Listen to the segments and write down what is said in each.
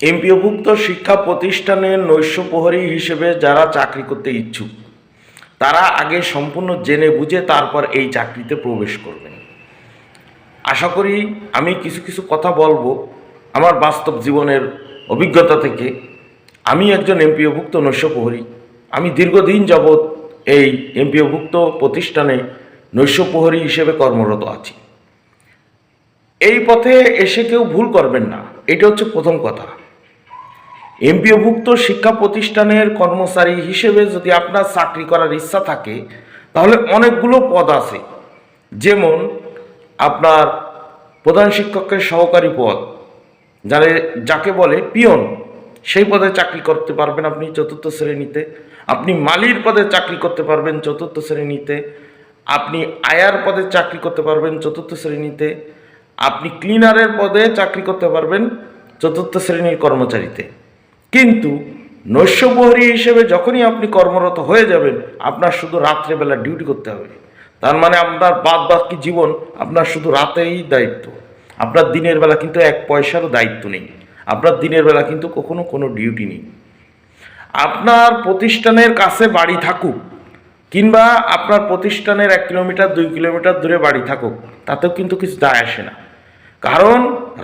এমপিওভুক্ত শিক্ষা প্রতিষ্ঠানের নৈশ প্রহরী হিসেবে যারা চাকরি করতে ইচ্ছুক, তারা আগে সম্পূর্ণ জেনে বুঝে তারপর এই চাকরিতে প্রবেশ করবেন। আশা করি আমি কিছু কিছু কথা বলব আমার বাস্তব জীবনের অভিজ্ঞতা থেকে। আমি একজন এমপিওভুক্ত নৈশ প্রহরী। আমি দীর্ঘদিন যাবৎ এই এমপিওভুক্ত প্রতিষ্ঠানে নৈশ প্রহরী হিসেবে কর্মরত আছি। এই পথে এসে কেউ ভুল করবেন না এটা হচ্ছে প্রথম কথা। এমপিওভুক্ত শিক্ষা প্রতিষ্ঠানের কর্মচারী হিসেবে যদি আপনার চাকরি করার ইচ্ছা থাকে, তাহলে অনেকগুলো পদ আছে। যেমন আপনার প্রধান শিক্ষকের সহকারী পদ, যারে, যাকে বলে পিয়ন, সেই পদে চাকরি করতে পারবেন আপনি চতুর্থ শ্রেণীতে। আপনি মালির পদে চাকরি করতে পারবেন চতুর্থ শ্রেণীতে। আপনি আয়ার পদে চাকরি করতে পারবেন চতুর্থ শ্রেণীতে। আপনি ক্লিনারের পদে চাকরি করতে পারবেন চতুর্থ শ্রেণির কর্মচারীতে। কিন্তু নৈশপ্রহরী হিসেবে যখনই আপনি কর্মরত হয়ে যাবেন, আপনার শুধু রাত্রেবেলা ডিউটি করতে হবে। তার মানে আপনার বাদ বাকি জীবন আপনার শুধু রাতেই দায়িত্ব। আপনার দিনের বেলা কিন্তু এক পয়সারও দায়িত্ব নেই। আপনার দিনের বেলা কিন্তু কখনো কোনো ডিউটি নেই। আপনার প্রতিষ্ঠানের কাছে বাড়ি থাকুক, কিংবা আপনার প্রতিষ্ঠানের এক কিলোমিটার, দুই কিলোমিটার দূরে বাড়ি থাকুক, তাতেও কিন্তু কিছু দায় আসে না। কারণ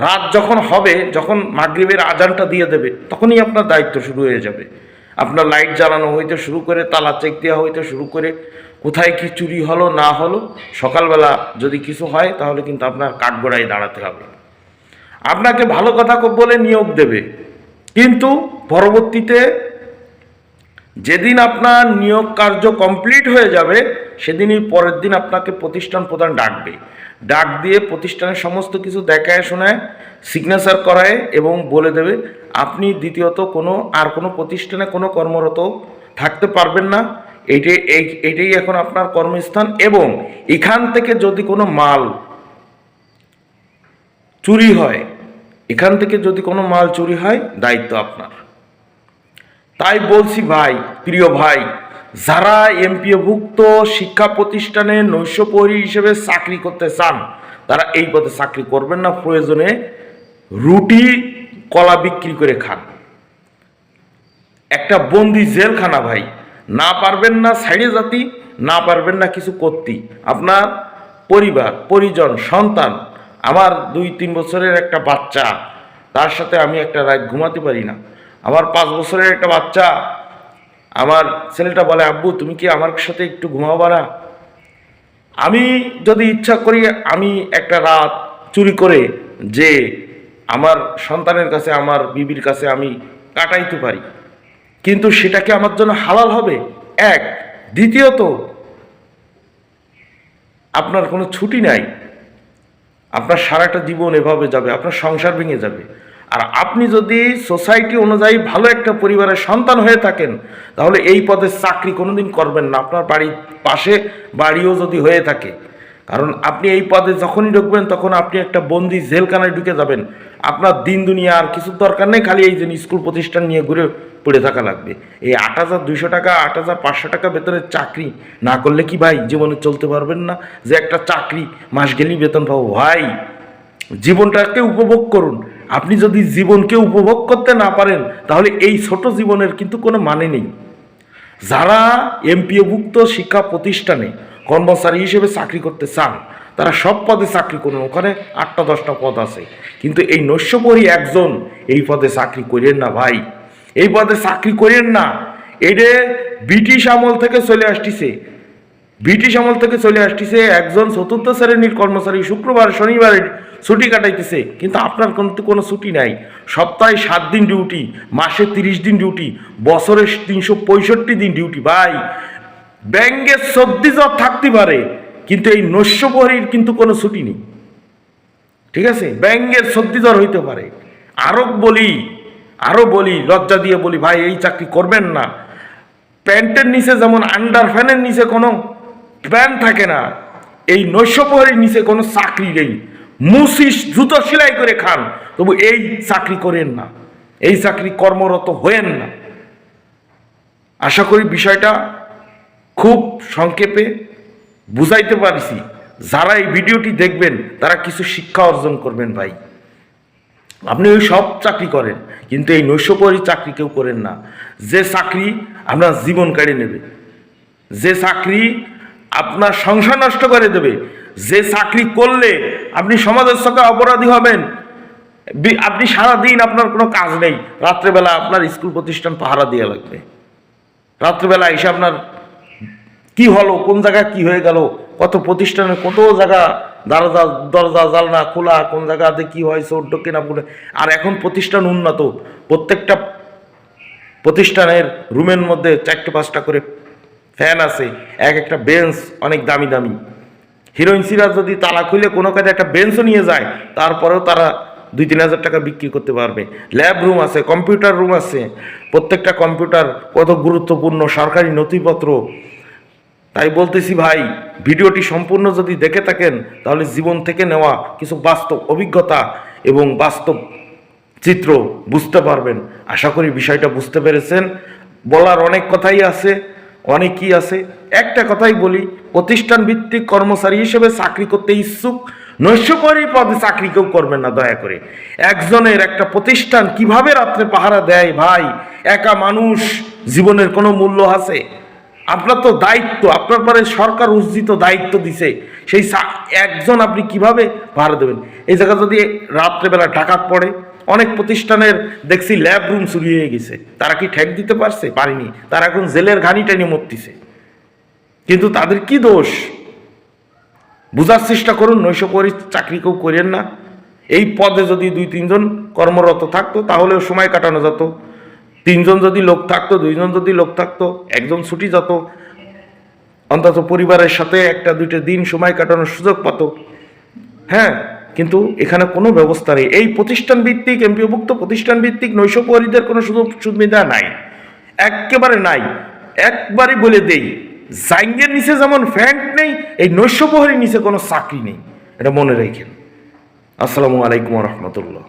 রাত যখন হবে, যখন মাগরিবের আজানটা দিয়ে দেবে, তখনই আপনার দায়িত্ব শুরু হয়ে যাবে। আপনার লাইট জ্বালানো হইতে শুরু করে, তালা চেক দেওয়া হইতে শুরু করে, কোথায় কি চুরি হলো, না হলো, সকালবেলা যদি কিছু হয়, তাহলে কিন্তু আপনার কাঠগড়ায় দাঁড়াতে হবে। আপনাকে ভালো কথা বলে নিয়োগ দেবে। কিন্তু পরবর্তীতে যেদিন আপনার নিয়োগ কার্য কমপ্লিট হয়ে যাবে, সেদিনই পরের দিন আপনাকে প্রতিষ্ঠান প্রধান ডাকবে। ডাক দিয়ে প্রতিষ্ঠানের সমস্ত কিছু দেখায়, শোনায় সিগনেচার করায় এবং বলে দেবে, আপনি দ্বিতীয়ত কোনো, আর কোনো প্রতিষ্ঠানে কোনো কর্মরত থাকতে পারবেন না। এইটাই এই- এইটাই এখন আপনার কর্মস্থান এবং এখান থেকে যদি কোনো মাল চুরি হয়, এখান থেকে যদি কোনো মাল চুরি হয়, দায়িত্ব আপনার। তাই বলছি ভাই, প্রিয় ভাই যারা এমপিওভুক্ত শিক্ষা প্রতিষ্ঠানে নৈশপ্রহরী হিসেবে চাকরি করতে চান, তারা এই পথে চাকরি করবেন না, প্রয়োজনে রুটি, কলা বিক্রি করে খান। একটা বন্দি জেলখানা ভাই, না পারবেন না সাইডে জাতি, না পারবেন না কিছু করতে। আপনার পরিবার, পরিজন, সন্তান, আমার দুই তিন বছরের একটা বাচ্চা, তার সাথে আমি একটা রাত ঘুমাতে পারি না। আমার পাঁচ বছরের একটা বাচ্চা আমার ছেলেটা বলে, আব্বু, তুমি কি আমার সাথে একটু ঘুমাবা না আমি যদি ইচ্ছা করি, আমি একটা রাত চুরি করে যে আমার সন্তানের কাছে, আমার বিবির কাছে আমি কাটাইতে পারি। কিন্তু সেটা কি আমার জন্য হালাল হবে? এক। দ্বিতীয়ত, আপনার কোনো ছুটি নাই। আপনার সারাটা জীবন এভাবে যাবে, আপনার সংসার ভেঙে যাবে। আর আপনি যদি সোসাইটি অনুযায়ী ভালো একটা পরিবারের সন্তান হয়ে থাকেন, তাহলে এই পদে চাকরি কোনোদিন করবেন না। আপনার বাড়ির পাশে বাড়িও যদি হয়ে থাকে, কারণ আপনি এই পদে যখনই ঢুকবেন, তখন আপনি একটা বন্দি জেলখানায় ঢুকে যাবেন। আপনার দিন, দুনিয়া আর কিছু দরকার নেই, খালি এই যে স্কুল প্রতিষ্ঠান নিয়ে ঘুরে পড়ে থাকা লাগবে। এই আট হাজার দুইশো টাকা, আট হাজার পাঁচশো টাকা বেতনের চাকরি না করলে কি ভাই জীবনে চলতে পারবেন না? যে একটা চাকরি মাস গেলেই বেতন পাবো। ভাই, জীবনটাকে উপভোগ করুন। আপনি যদি জীবনকে উপভোগ করতে না পারেন, তাহলে এই ছোট জীবনের কিন্তু কোনো মানে নেই। যারা এমপিওভুক্ত শিক্ষা প্রতিষ্ঠানে কর্মচারী হিসেবে চাকরি করতে চান, তারা সব পদে চাকরি করুন, ওখানে আটটা, দশটা পদ আছে। কিন্তু এই নৈশপরী একজন এই পদে চাকরি করেন না ভাই। এই পদে চাকরি করেন না। এটা ব্রিটিশ আমল থেকে চলে আসতেছে। ব্রিটিশ আমল থেকে চলে আসতেছে, একজন চতুর্থ শ্রেণির কর্মচারী শুক্রবার শনিবারে ছুটি কাটাইতেছে। কিন্তু আপনার কিন্তু কোনো ছুটি নাই। সপ্তাহে সাত দিন ডিউটি মাসে তিরিশ দিন ডিউটি বছরে তিনশো পঁয়ষট্টি দিন ডিউটি ভাই, ব্যাঙ্গে সর্দি জ্বর থাকতে পারে, কিন্তু এই নৈশপ্রহরীর কিন্তু কোনো ছুটি নেই। ঠিক আছে? ব্যাঙ্গের সর্দি জ্বর হইতে পারে। আরও বলি আরও বলি, লজ্জা দিয়ে বলি, ভাই, এই চাকরি করবেন না। প্যান্টের নিচে যেমন আন্ডার ফ্যানের নিচে কোনো প্যান্ট থাকে না। এই নৈশপ্রহরীর নিচে কোনো চাকরি নেই। মুসিস জুতো সেলাই করে খান। তবু এই চাকরি করেন না। এই চাকরি কর্মরত হয়েন না। আশা করি বিষয়টা খুব সংক্ষেপে বুঝাইতে পারছি। যারা এই ভিডিওটি দেখবেন, তারা কিছু শিক্ষা অর্জন করবেন ভাই। আপনি ওই সব চাকরি করেন, কিন্তু এই নৈশপরি চাকরি কেউ করেন না। যে চাকরি আপনার জীবন কেড়ে নেবে। যে চাকরি আপনার সংসার নষ্ট করে দেবে। যে চাকরি করলে আপনি সমাজের সঙ্গে অপরাধী হবেন। আপনি সারাদিন আপনার কোনো কাজ নেই। রাত্রেবেলা আপনার স্কুল প্রতিষ্ঠান পাহারা দিয়ে লাগবে। রাত্রেবেলা এসে আপনার কি হলো, কোন জায়গায় কি হয়ে গেল, কত প্রতিষ্ঠানের কত জায়গা, দরজা দরজা জালনা খোলা, কোন জায়গাতে কি হয় চোর না পড়ে আর এখন প্রতিষ্ঠান উন্নত। প্রত্যেকটা প্রতিষ্ঠানের রুমের মধ্যে চারটে পাঁচটা করে ফ্যান আছে, এক একটা বেঞ্চ অনেক দামি দামি। হিরোইন সিরাজ যদি তালা খুলে কোনো কাজে একটা বেঞ্চও নিয়ে যায়, তারপরেও তারা দুই তিন হাজার টাকা বিক্রি করতে পারবে। ল্যাব রুম আছে, কম্পিউটার রুম আছে, প্রত্যেকটা কম্পিউটার কত গুরুত্বপূর্ণ সরকারি নথিপত্র। তাই বলতেছি ভাই, ভিডিওটি সম্পূর্ণ যদি দেখে থাকেন, তাহলে জীবন থেকে নেওয়া কিছু বাস্তব অভিজ্ঞতা এবং বাস্তব চিত্র বুঝতে পারবেন। আশা করি বিষয়টা বুঝতে পেরেছেন। বলার অনেক কথাই আছে। অনেকই আছে? একটা কথাই বলি, প্রতিষ্ঠান ভিত্তিক কর্মচারী হিসেবে চাকরি করতে ইচ্ছুক নৈশকরী পদে চাকরি কেউ করবেন না, দয়া করে। একজনের একটা প্রতিষ্ঠান কীভাবে রাত্রে পাহারা দেয় ভাই? একা মানুষ, জীবনের কোনো মূল্য আছে? আপনার তো দায়িত্ব, আপনার পরে সরকার উজ্জিত দায়িত্ব দিছে। সেই একজন আপনি কীভাবে ভাড়া দেবেন? এই জায়গা যদি রাত্রেবেলা ডাকাত পড়ে অনেক প্রতিষ্ঠানের দেখছি ল্যাব রুম চুরি হয়ে গেছে। তারা কি ঠেক দিতে পারছে? পারেনি। তারা এখন জেলের ঘানি টেনে মরতিছে। কিন্তু তাদের কি দোষ? বুঝার চেষ্টা করুন, নৈশ করি, চাকরি কেউ করেন না। এই পদে যদি দুই, তিনজন কর্মরত থাকতো, তাহলেও সময় কাটানো যেত। তিনজন যদি লোক থাকতো, দুইজন যদি লোক থাকতো, একজন ছুটি যেত। অন্তত পরিবারের সাথে একটা, দুইটা দিন সময় কাটানোর সুযোগ পাত। হ্যাঁ কিন্তু এখানে কোনো ব্যবস্থা নেই। এই প্রতিষ্ঠান ভিত্তিক এমপিওভুক্ত প্রতিষ্ঠান ভিত্তিক নৈশপরিদের কোনো সুযোগ সুবিধা নাই। একেবারে নাই। একবারই বলে দেই, জাইঙ্গের নিচে যেমন ফ্যান্ট নেই, এই নৈশপ্রহরীর নিচে কোনো চাকরি নেই। এটা মনে রেখেন। আসসালামু আলাইকুম রহমতুল্লাহ।